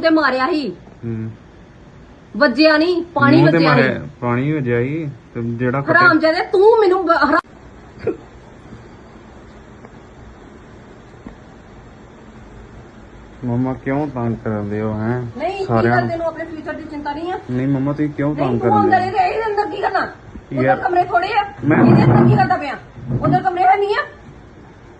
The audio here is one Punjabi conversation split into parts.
ਮੂੰਹ ਤੇ ਮਾਰਿਆ ਸੀ। ਹੂੰ। ਵੱਜਿਆ ਨਹੀਂ ਪਾਣੀ ਮੂੰਹ ਤੇ ਵੱਜਿਆ ਮਾਰਿਆ- ਨਹੀਂ। ਪਾਣੀ ਵਜਿਆ ਹੀ ਤੇ ਜਿਹੜਾ ਕੱਟਿਆ- ਹਰਾਮ ਜਾਦੇ ਤੂੰ ਮੈਨੂੰ ਬ- ਹਰਾ- ਮੰਮਾ ਕਿਉਂ ਤੰਗ ਕਰਦੇ ਹੋ ਹੈ? ਨਹੀਂ ਕੀ ਤੈਨੂੰ ਆਪਣੇ ਫਿਊਚਰ ਦੀ ਚਿੰਤਾ ਨਹੀਂ ਆ? ਨਹੀਂ ਮੰਮਾ ਤੁਸੀਂ ਕਿਉਂ ਨਹੀਂ ਤੰਗ ਤੂੰ ਕਰਦੇ ਅੰਦਰ ਹੋ ਇਹਦੇ ਇਹਦੇ ਅੰਦਰ ਕੀ ਕਰਨਾ? ਉਧਰ ਯਾਰ- ਕਮਰੇ ਥੋੜੇ ਆ। ਮੈਂ- ਇਹਦੇ ਅੰਦਰ ਕੀ ਕਰਦਾ ਪਿਆ? ਉਧਰ ਕਮਰੇ ਹੈ ਨਹੀਂ ਆ?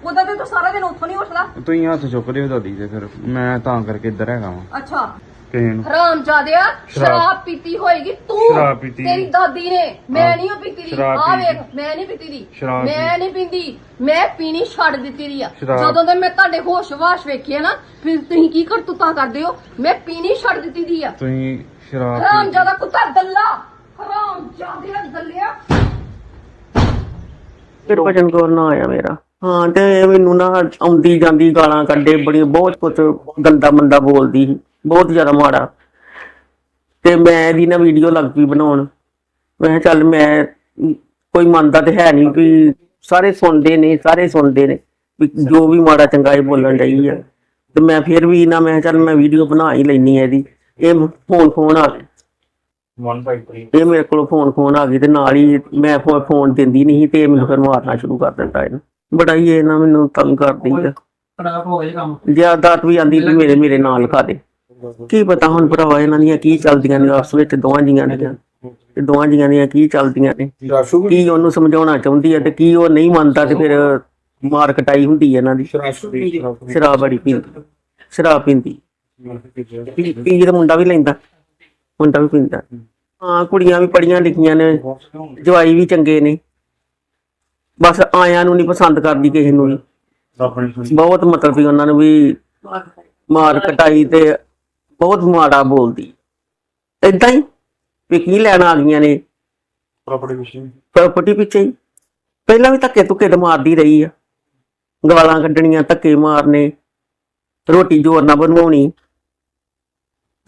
ਉਧਰ ਤੇ ਤੂੰ ਸਾਰਾ ਦਿਨ ਉੱਥੋਂ ਨਹੀਂ ਉੱਠਦਾ? ਤੁਸੀਂ ਹੱਥ ਚੁੱਕਦੇ ਹੋ ਦਾਦੀ ਦੇ ਫਿਰ ਮੈਂ ਤਾਂ ਕਰਕੇ ਇੱਧਰ ਹੈਗਾ ਵਾਂ। ਅੱਛਾ। ਕਿਸੇ ਨੂੰ। ਹਰਾਮ ਜਾਦਿਆ ਸ਼ਰਾਬ- ਸ਼ਰਾਬ ਪੀਤੀ ਹੋਏਗੀ ਤੂੰ। ਸ਼ਰਾਬ ਪੀਤੀ। ਤੇਰੀ ਦਾਦੀ ਨੇ। ਮੈਂ ਹਾਂ। ਨਹੀਂ ਉਹ ਪੀਤੀ ਦੀ। ਸ਼ਰਾਬ ਆ ਪੀਤੀ। ਵੇਖ ਮੈਂ ਨਹੀਂ ਪੀਤੀ ਦੀ। ਸ਼ਰਾਬ ਮੈਂ ਨਹੀਂ ਪੀਂਦੀ। ਮੈਂ ਪੀਣੀ ਛੱਡ ਦਿੱਤੀ ਦੀ ਆ। ਸ਼ਰਾਬ। ਜਦੋਂ ਦੇ ਮੈਂ ਤੁਹਾਡੇ ਹੋਸ਼-ਵਾਸ਼ ਵੇਖੇ ਨਾ ਫਿਰ ਤੁਸੀਂ ਕੀ ਕਰਤੂਤਾਂ ਕਰਦੇ ਹੋ? ਮੈਂ ਪੀਣੀ ਛੱਡ ਦਿੱਤੀ ਦੀ ਆ। ਤੁਸੀਂ ਸ਼ਰਾਬ ਹਰਾਮ ਪੀ- ਜਾਦਾ ਕੁੱਤਾ ਦੱਲਾ। ਹਰਾਮ ਜਾਦਿਆ ਦੱਲਿਆ। ਫਿਰ ਭਜਨ ਕੌਰ ਨਾ ਆਇਆ ਮੇਰਾ। ਹਾਂ ਤੇ ਮੈਨੂੰ ਨਾ ਆਉਂਦੀ ਜਾਂਦੀ ਗਾਲਾਂ ਕੱਢੇ ਬੜੀ ਬਹੁਤ ਕੁਝ ਗੰਦਾ ਮੰਦਾ ਬੋਲਦੀ ਸੀ ਬਹੁਤ ਜ਼ਿਆਦਾ ਮਾੜਾ। ਤੇ ਮੈਂ ਇਹਦੀ ਨਾ ਵੀਡੀਓ ਲੱਗ ਪਈ ਬਣਾਉਣ। ਮੈਂ ਕਿਹਾ ਚੱਲ ਮੈਂ ਕੋਈ ਮੰਨਦਾ ਤੇ ਹੈ ਨਹੀਂ ਵੀ ਸਾਰੇ ਸੁਣਦੇ ਨੇ ਸਾਰੇ ਸੁਣਦੇ ਨੇ ਵੀ ਜੋ ਵੀ ਮਾੜਾ ਚੰਗਾ ਇਹ ਬੋਲਣ ਡਈ ਆ। ਤੇ ਮੈਂ ਫਿਰ ਵੀ ਨਾ ਮੈਂ ਕਿਹਾ ਚੱਲ ਮੈਂ ਵੀਡੀਓ ਬਣਾ ਹੀ ਲੈਣੀ ਹੈ ਇਹਦੀ। ਇਹ ਫੋਨ ਫੋਨ ਆ ਗਿਆ 153 ਇਹ ਮੇਰੇ ਕੋਲ ਫੋਨ ਫੋਨ ਆ ਗਈ ਤੇ ਨਾਲ ਹੀ ਮੈਂ ਫੋ- ਫੋਨ ਦਿੰਦੀ ਨਹੀਂ ਸੀ ਤੇ ਇਹ ਮੈਨੂੰ ਫਿਰ ਮਾਰਨਾ ਸ਼ੁਰੂ ਕਰ ਦਿੱਤਾ ਇਹਨੇ। ਬੜਾ ਹੀ ਇਹ ਨਾ ਮੈਨੂੰ ਤੰਗ ਕਰਦੀ ਆ। ਖਰਾਬ ਹੋ ਗਿਆ ਕੰਮ। ਜ਼ਿਆਦਾਤ ਵੀ ਆਂਦੀ ਵੀ ਮੇਰੇ ਮੇਰੇ ਨਾਲ ਲਿਖਾ ਦੇ। ਕੀ ਪਤਾ ਹੁਣ ਭਰਾਵਾ ਇਹਨਾਂ ਦੀਆਂ ਕੀ ਚੱਲਦੀਆਂ ਨੇ ਆਪਸ ਵਿੱਚ ਦੋਵਾਂ ਜੀਆਂ ਦੀਆਂ। ਤੇ ਦੋਵਾਂ ਜੀਆਂ ਦੀਆਂ ਕੀ ਚੱਲਦੀਆਂ ਨੇ। ਕੀ ਉਹਨੂੰ ਸਮਝਾਉਣਾ ਚਾਹੁੰਦੀ ਹੈ ਤੇ ਕੀ ਉਹ ਨਹੀਂ ਮੰਨਦਾ ਤੇ ਫਿਰ ਮਾਰ ਕਟਾਈ ਹੁੰਦੀ ਹੈ ਇਹਨਾਂ ਦੀ। ਸ਼ਰਾਬ ਬੜੀ ਪੀਂਦੀ। ਸ਼ਰਾਬ ਪੀਂਦੀ। ਪੀ ਪੀ ਤਾਂ ਮੁੰਡਾ ਵੀ ਲੈਂਦਾ। ਮੁੰਡਾ ਵੀ ਪੀਂਦਾ। ਹਾਂ ਕੁੜੀਆਂ ਵੀ ਪੜੀਆਂ ਲਿਖੀਆਂ ਨੇ। ਜਵਾਈ ਵੀ ਚੰਗੇ ਨੇ। ਬਸ ਆਇਆਂ ਨੂੰ ਨਹੀਂ ਪਸੰਦ ਕਰਦੀ ਕਿਸੇ ਨੂੰ ਵੀ। ਬਹੁਤ ਮਤਲਬ ਵੀ ਉਹਨਾਂ ਨੂੰ ਵੀ ਮਾਰ ਕਟਾਈ ਤੇ ਬਹੁਤ ਮਾੜਾ ਬੋਲਦੀ। ਏਦਾਂ ਹੀ ਵੀ ਕੀ ਲੈਣ ਆ ਗਈਆਂ ਨੇ। ਪ੍ਰਾਪਰਟੀ ਪਿੱਛੇ। ਪਹਿਲਾਂ ਵੀ ਧੱਕੇ ਧੁੱਕੇ ਤੇ ਮਾਰਦੀ ਰਹੀ ਆ। ਗਾਲਾਂ ਕੱਢਣੀਆਂ ਧੱਕੇ ਮਾਰਨੇ ਰੋਟੀ ਜ਼ੋਰ ਨਾਲ ਬਣਵਾਉਣੀ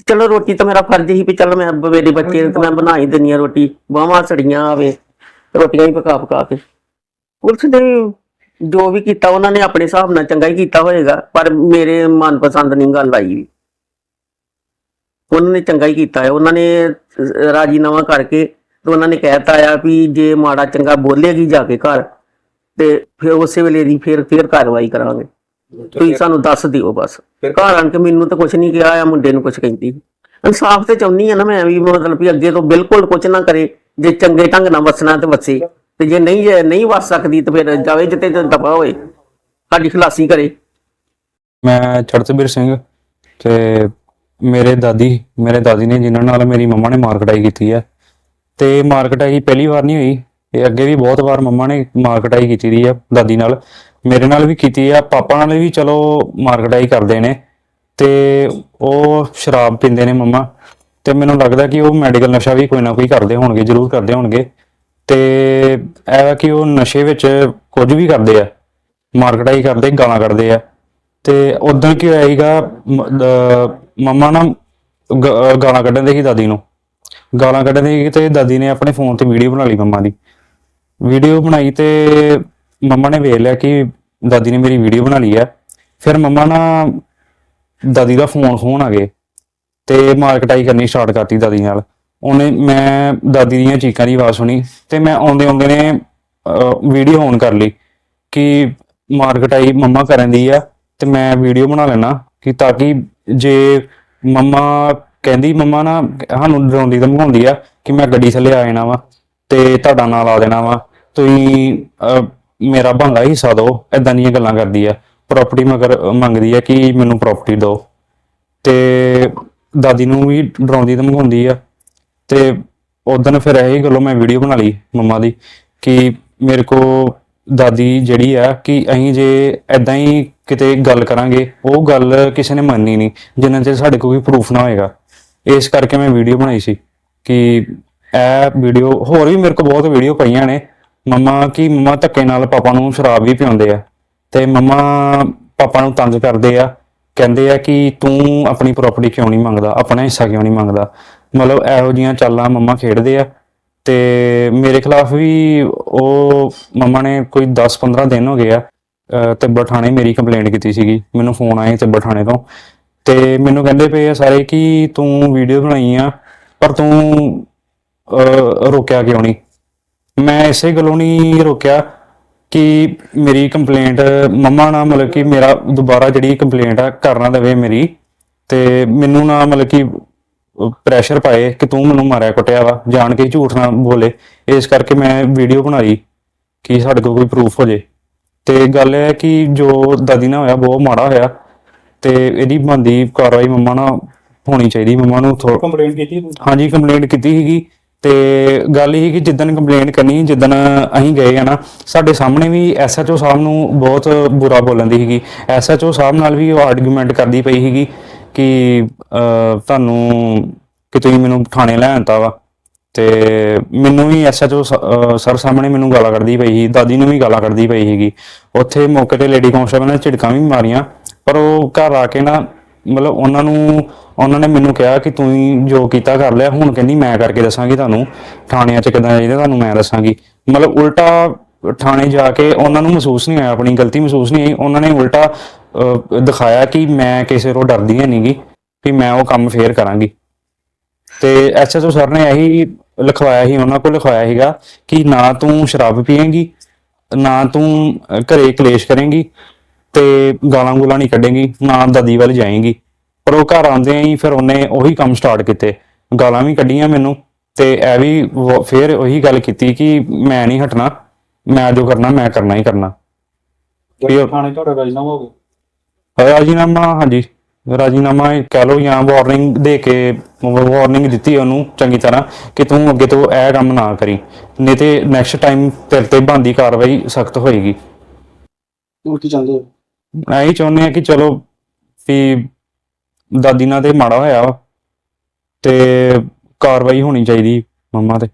ਚਲੋ ਰੋਟੀ ਤਾਂ ਮੇਰਾ ਫਰਜ਼ ਹੀ ਵੀ ਚੱਲ ਮੈਂ ਮੇਰੇ ਬੱਚੇ ਨੂੰ ਤਾਂ ਮੈਂ ਬਣਾ ਹੀ ਦਿੰਨੀ ਆ ਰੋਟੀ ਬਾਹਾਂ ਸੜੀਆਂ ਆਵੇ ਰੋਟੀਆਂ ਹੀ ਪਕਾ ਪਕਾ ਕੇ। ਪੁਲਿਸ ਨੇ ਜੋ ਵੀ ਕੀਤਾ ਉਹਨਾਂ ਨੇ ਆਪਣੇ ਹਿਸਾਬ ਨਾਲ ਚੰਗਾ ਹੀ ਕੀਤਾ ਹੋਏਗਾ ਪਰ ਮੇਰੇ ਮਨਪਸੰਦ ਨਹੀਂ ਗੱਲ ਆਈ ਉਹਨਾਂ ਨੇ ਚੰਗਾ ਹੀ ਕੀਤਾ ਹੈ। ਉਹਨਾਂ ਨੇ ਰਾਜੀਨਾਮਾ ਕਰਕੇ ਤੇ ਉਹਨਾਂ ਨੇ ਕਹਿਤਾ ਆ ਵੀ ਜੇ ਮਾੜਾ ਚੰਗਾ ਬੋਲੇਗੀ ਜਾ ਕੇ ਘਰ ਤੇ ਫਿਰ ਉਸੇ ਵੇਲੇ ਦੀ ਫਿਰ ਫਿਰ ਕਾਰਵਾਈ ਕਰਾਂਗੇ। ਤੁਸੀਂ ਸਾਨੂੰ ਦੱਸ ਦਿਓ ਬਸ। ਘਰ ਆਣ ਕੇ ਮੈਨੂੰ ਤਾਂ ਕੁਝ ਨਹੀਂ ਕਿਹਾ ਆ ਮੁੰਡੇ ਨੂੰ ਕੁਝ ਕਹਿੰਦੀ। ਇਨਸਾਫ ਤੇ ਚਾਹੁੰਦੀ ਆ ਨਾ ਮੈਂ ਵੀ ਮਤਲਬ ਵੀ ਅੱਗੇ ਤੋਂ ਬਿਲਕੁਲ ਕੁਝ ਨਾ ਕਰੇ ਜੇ ਚੰਗੇ ਢੰਗ ਨਾਲ ਵਸਣਾ ਤੇ ਵਸੇ। ਤੇ ਜੇ ਨਹੀਂ ਜੇ ਨਹੀਂ ਵਸ ਸਕਦੀ ਤੇ ਫਿਰ ਜਾਵੇ ਜਿੱਤੇ ਤੇ ਹੋਏ ਸਾਡੀ ਖਲਾਸੀ ਕਰੇ। ਮੈਂ ਚੜਤਬੀਰ ਸਿੰਘ ਤੇ ਮੇਰੇ ਦਾਦੀ ਮੇਰੇ ਦਾਦੀ ਨੇ ਜਿਨ੍ਹਾਂ ਨਾਲ ਮੇਰੀ ਮੰਮਾ ਨੇ ਮਾਰ ਕਟਾਈ ਕੀਤੀ ਹੈ ਤੇ ਮਾਰ ਕਟਾਈ ਪਹਿਲੀ ਵਾਰ ਨਹੀਂ ਹੋਈ, ਇਹ ਅੱਗੇ ਵੀ ਬਹੁਤ ਵਾਰ ਮੰਮਾ ਨੇ ਮਾਰ ਕਟਾਈ ਕੀਤੀ ਦੀ ਆ, ਦਾਦੀ ਨਾਲ। ਮੇਰੇ ਨਾਲ ਵੀ ਕੀਤੀ ਆ, ਪਾਪਾ ਨਾਲ ਵੀ ਚਲੋ ਮਾਰ ਕਟਾਈ ਕਰਦੇ ਨੇ। ਤੇ ਉਹ ਸ਼ਰਾਬ ਪੀਂਦੇ ਨੇ ਮੰਮਾ। ਤੇ ਮੈਨੂੰ ਲੱਗਦਾ ਕਿ ਉਹ ਮੈਡੀਕਲ ਨਸ਼ਾ ਵੀ ਕੋਈ ਨਾ ਕੋਈ ਕਰਦੇ ਹੋਣਗੇ, ਜ਼ਰੂਰ ਕਰਦੇ ਹੋਣਗੇ। ਤੇ ਇਹ ਕਿ ਉਹ ਨਸ਼ੇ ਵਿੱਚ ਕੁਝ ਵੀ ਕਰਦੇ ਆ ਮਾਰ ਕਟਾਈ ਕਰਦੇ, ਗਾਲਾਂ ਕੱਢਦੇ ਆ। ਤੇ ਉਦੋਂ ਕੀ ਹੋਇਆ ਸੀਗਾ, ਮ- ਮੰਮਾ ਨਾ ਗ- ਗਾਲਾਂ ਕੱਢਣ ਦੇ ਸੀ ਦਾਦੀ ਨੂੰ। ਗਾਲਾਂ ਕੱਢਣ ਦੇ ਸੀ ਤੇ ਦਾਦੀ ਨੇ ਆਪਣੇ ਫੋਨ ਤੇ ਵੀਡੀਓ ਬਣਾ ਲਈ ਮੰਮਾ ਦੀ। ਵੀਡੀਓ ਬਣਾਈ ਤੇ ਮੰਮਾ ਨੇ ਵੇਖ ਲਿਆ ਕਿ ਦਾਦੀ ਨੇ ਮੇਰੀ ਵੀਡੀਓ ਬਣਾ ਲਈ ਹੈ ਫਿਰ ਮੰਮਾ ਨਾ ਦਾਦੀ ਦਾ ਫੋਨ ਫੋਨ ਆ ਗਏ ਤੇ ਮਾਰ ਕਟਾਈ ਕਰਨੀ ਸਟਾਰਟ ਕਰਤੀ ਦਾਦੀ ਨਾਲ। ਉਹਨੇ ਮੈਂ ਦਾਦੀ ਦੀਆਂ ਚੀਕਾਂ ਦੀ ਆਵਾਜ਼ ਸੁਣੀ ਤੇ ਮੈਂ ਆਉਂਦੇ ਆਉਂਦੇ ਨੇ ਵੀਡੀਓ ਔਨ ਕਰ ਲਈ ਕਿ ਮਾਰ ਕਟਾਈ ਮੰਮਾ ਕਰਨ ਦੀ ਆ ਤੇ ਮੈਂ ਵੀਡੀਓ ਬਣਾ ਲੈਣਾ ਕਿ ਤਾਂ ਕਿ ਜੇ ਮੰਮਾ ਕਹਿੰਦੀ, ਮੰਮਾ ਨਾ ਸਾਨੂੰ ਡਰਾਉਂਦੀ ਧਮਕਾਉਂਦੀ ਆ ਕਿ ਮੈਂ ਗੱਡੀ ਥੱਲੇ ਆ ਜਾਣਾ ਵਾ ਤੇ ਤੁਹਾਡਾ ਨਾਂ ਲਾ ਦੇਣਾ ਵਾ, ਤੁਸੀਂ ਮੇਰਾ ਬੰਦਾ ਹਿੱਸਾ ਦਿਓ ਐਦਾਂ ਦੀਆਂ ਗੱਲਾਂ ਕਰਦੀ ਆ ਪ੍ਰਾਪਰਟੀ ਮਗਰ ਮੰਗਦੀ ਆ ਕਿ ਮੈਨੂੰ ਪ੍ਰਾਪਰਟੀ ਦਿਓ ਤੇ ਦਾਦੀ ਨੂੰ ਵੀ ਡਰਾਉਂਦੀ ਧਮਕਾਉਂਦੀ ਆ। ਤੇ ਉਦੋਂ ਫਿਰ ਇਹ ਗੱਲੋਂ ਮੈਂ ਵੀਡੀਓ ਬਣਾ ਲਈ ਮੰਮਾ ਦੀ ਕਿ ਮੇਰੇ ਕੋ ਦਾਦੀ ਜਿਹੜੀ ਆ ਕਿ ਅਸੀਂ ਜੇ ਐਦਾਂ ਹੀ ਕਿਤੇ ਗੱਲ ਕਰਾਂਗੇ, ਉਹ ਗੱਲ ਕਿਸੇ ਨੇ ਮੰਨਣੀ ਨਹੀਂ, ਜਿੰਨਾ ਚਿਰ ਸਾਡੇ ਕੋਲ ਕੋਈ ਪ੍ਰੂਫ ਨਾ ਹੋਏਗਾ। ਇਸ ਕਰਕੇ ਮੈਂ ਵੀਡੀਓ ਬਣਾਈ ਸੀ ਕਿ ਇਹ ਵੀਡੀਓ ਹੋਰ ਵੀ ਮੇਰੇ ਕੋਲ ਬਹੁਤ ਵੀਡੀਓ ਪਈਆਂ ਨੇ। ਮੰਮਾ ਕਿ ਮੰਮਾ ਧੱਕੇ ਨਾਲ ਪਾਪਾ ਨੂੰ ਸ਼ਰਾਬ ਵੀ ਪਿਉਂਦੇ ਆ। ਤੇ ਮੰਮਾ ਪਾਪਾ ਨੂੰ ਤੰਗ ਕਰਦੇ ਆ। ਕਹਿੰਦੇ ਆ ਕਿ ਤੂੰ ਆਪਣੀ ਪ੍ਰਾਪਰਟੀ ਕਿਉਂ ਨਹੀਂ ਮੰਗਦਾ, ਆਪਣਾ ਹਿੱਸਾ ਕਿਉਂ ਨਹੀਂ ਮੰਗਦਾ? ਮਤਲਬ ਇਹੋ ਜੀਆਂ ਚਾਲਾਂ ਮੰਮਾ ਖੇਡਦੇ ਆ। ਤੇ ਮੇਰੇ ਖਿਲਾਫ ਵੀ ਉਹ ਮੰਮਾ ਨੇ ਕੋਈ 10-15 ਦਿਨ ਹੋ ਗਏ ਆ ਤੇ ਬਠਾਣੇ ਮੇਰੀ ਕੰਪਲੇਂਟ ਕੀਤੀ ਸੀਗੀ। ਮੈਨੂੰ ਫੋਨ ਆਏ ਤੇ ਬਠਾਣੇ ਤੋਂ। ਤੇ ਮੈਨੂੰ ਕਹਿੰਦੇ ਪਏ ਆ ਸਾਰੇ ਕਿ ਤੂੰ ਵੀਡੀਓ ਬਣਾਈ ਆ, ਪਰ ਤੂੰ ਰੋਕਿਆ ਕਿਉਂ ਨਹੀਂ? ਮੈਂ ਇਸੇ ਗੱਲੋਂ ਨਹੀਂ ਰੋਕਿਆ ਕਿ ਮੇਰੀ ਕੰਪਲੇਂਟ ਮੰਮਾ ਨਾਲ ਮਤਲਬ ਕਿ ਮੇਰਾ ਦੁਬਾਰਾ ਜਿਹੜੀ ਕੰਪਲੇਂਟ ਆ ਕਰਨਾ ਦੇਵੇ ਮੇਰੀ। ਤੇ ਮੈਨੂੰ ਨਾ ਮਤਲਬ ਕਿ ਪ੍ਰੈਸ਼ਰ ਪਾਏ ਕਿ ਤੂੰ ਮੈਨੂੰ ਮਾਰਿਆ ਕੁੱਟਿਆ ਵਾ। ਜਾਣ ਕੇ ਝੂਠ ਨਾ ਬੋਲੇ। ਇਸ ਕਰਕੇ ਮੈਂ ਵੀਡੀਓ ਬਣਾਈ ਕਿ ਸਾਡੇ ਕੋਲ ਕੋਈ ਪ੍ਰੂਫ ਹੋ ਜੇ। ਤੇ ਗੱਲ ਇਹ ਹੈ ਕਿ ਜੋ ਦਾਦੀ ਨਾਲ ਹੋਇਆ ਬਹੁਤ ਮਾੜਾ ਹੋਇਆ। ਤੇ ਇਹਦੀ ਬੰਦੀ ਕਾਰਵਾਈ ਮੰਮਾ ਨਾਲ ਹੋਣੀ ਚਾਹੀਦੀ। ਮੰਮਾ ਨੂੰ ਕੰਪਲੇਂਟ ਕੀਤੀ ਹਾਂਜੀ ਕੰਪਲੇਂਟ ਕੀਤੀ ਸੀਗੀ। ਤੇ ਗੱਲ ਇਹ ਕਿ ਜਿੱਦਣ ਕੰਪਲੇਂਟ ਕਰਨੀ ਜਿੱਦਣ ਅਸੀਂ ਗਏ ਆ ਨਾ ਸਾਡੇ ਸਾਹਮਣੇ ਵੀ ਐਸਐਚਓ ਸਾਹਿਬ ਨੂੰ ਬਹੁਤ ਬੁਰਾ ਬੋਲਣ ਦੀ ਸੀਗੀ। ਐਸਐਚਓ ਸਾਹਿਬ ਨਾਲ ਵੀ ਉਹ ਆਰਗੂਮੈਂਟ ਕਰਦੀ ਪਈ ਸੀਗੀ। ਕਿ ਅਹ, ਤੁਹਾਨੂੰ ਕਿ ਤੁਸੀਂ ਮੈਨੂੰ ਥਾਣੇ ਲੈ ਆਂਤਾ ਵਾ। ਤੇ ਮੈਨੂੰ ਵੀ ਐਸਐਚਓ ਸਰ ਸਾਹਮਣੇ ਮੈਨੂੰ ਗਾਲਾਂ ਕੱਢਦੀ ਪਈ ਸੀ ਦਾਦੀ ਨੂੰ ਵੀ ਗਾਲਾਂ ਕੱਢਦੀ ਪਈ ਸੀਗੀ। ਉੱਥੇ ਮੌਕੇ ਤੇ ਲੇਡੀ ਕਨਸਟੇਬਲ ਨੇ ਝਿੜਕਾਂ ਵੀ ਮਾਰੀਆਂ ਪਰ ਉਹ ਘਰ ਆ ਕੇ ਨਾ ਮਤਲਬ ਉਹਨਾਂ ਨੂੰ ਉਹਨਾਂ ਨੇ ਮੈਨੂੰ ਕਿਹਾ ਕਿ ਤੂੰ ਜੋ ਕੀਤਾ ਕਰ ਲਿਆ ਹੁਣ ਕਹਿੰਦੀ ਮੈਂ ਕਰਕੇ ਦੱਸਾਂਗੀ ਤੁਹਾਨੂੰ ਥਾਣਿਆਂ 'ਚ ਕਿਦਾਂ ਚਾਹੀਦਾ ਤੁਹਾਨੂੰ ਮੈਂ ਦੱਸਾਂਗੀ। ਮਤਲਬ ਉਲਟਾ ਥਾਣੇ ਜਾ ਕੇ ਉਹਨਾਂ ਨੂੰ ਮਹਿਸੂਸ ਨਹੀਂ ਹੋਇਆ ਆਪਣੀ ਗਲਤੀ ਮਹਿਸੂਸ ਨਹੀਂ ਹੋਈ ਉਹਨਾਂ ਨੇ ਉਲਟਾ ਦਿਖਾਇਆ ਕਿ ਮੈਂ ਕਿਸੇ ਤੋਂ ਡਰਦੀ ਹੈ ਨਹੀਂਗੀ ਕਿ ਮੈਂ ਉਹ ਕੰਮ ਫੇਰ ਕਰਾਂਗੀ। ਤੇ ਐਸਐਸਓ ਸਰ ਨੇ ਇਹੀ ਲਿਖਵਾਇਆ ਸੀ, ਉਹਨਾਂ ਕੋਲ ਲਿਖਵਾਇਆ ਸੀਗਾ ਕਿ ਨਾ ਤੂੰ ਸ਼ਰਾਬ ਪੀਏਂਗੀ, ਨਾ ਤੂੰ ਘਰੇ ਕਲੇਸ਼ ਕਰੇਂਗੀ ਤੇ ਗਾਲਾਂ ਗੂਲਾਂ ਨਹੀਂ ਕੱਢੇਂਗੀ, ਨਾ ਦਾਦੀ ਵੱਲ ਜਾਏਂਗੀ। ਪਰ ਉਹ ਘਰ ਆਉਂਦੇ ਹੀ ਫਿਰ ਉਹਨੇ ਉਹੀ ਕੰਮ ਸਟਾਰਟ ਕੀਤੇ। ਗਾਲਾਂ ਵੀ ਕੱਢੀਆਂ ਮੈਨੂੰ ਤੇ ਇਹ ਵੀ ਵ- ਫਿਰ ਉਹੀ ਗੱਲ ਕੀਤੀ ਕਿ ਮੈਂ ਨਹੀਂ ਹਟਣਾ, ਮੈਂ ਜੋ ਕਰਨਾ, ਮੈਂ ਕਰਨਾ ਹੀ ਕਰਨਾ। ਥਾਣੇ ਤੁਹਾਡਾ ਰਾਜਨਾਮਾ ਹੋ ਗਿਆ। ਰਾਜੀਨਾਮਾ ਹਾਂਜੀ। ਰਾਜੀਨਾਮਾ ਇਹ ਕਹਿ ਲਓ ਜਾਂ ਵਾਰਨਿੰਗ ਦੇ ਕੇ ਵਾਰਨਿੰਗ ਦਿੱਤੀ ਉਹਨੂੰ ਚੰਗੀ ਤਰ੍ਹਾਂ ਕਿ ਤੂੰ ਅੱਗੇ ਤੋਂ ਇਹ ਕੰਮ ਨਾ ਕਰੀ। ਨਹੀਂ ਤੇ ਨੈਕਸਟ ਟਾਈਮ ਤੇਰੇ ਤੇ ਬੰਦੀ ਕਾਰਵਾਈ ਸਖਤ ਹੋਏਗੀ। ਕੀ ਚਾਹੁੰਦੇ ਹੋ? ਐਂ ਚਾਹੁੰਦੇ ਆ ਕਿ ਚਲੋ ਵੀ ਦਾਦੀ ਨਾਲ ਤੇ ਮਾੜਾ ਹੋਇਆ ਵਾ ਤੇ ਕਾਰਵਾਈ ਹੋਣੀ ਚਾਹੀਦੀ ਮੰਮਾ ਤੇ।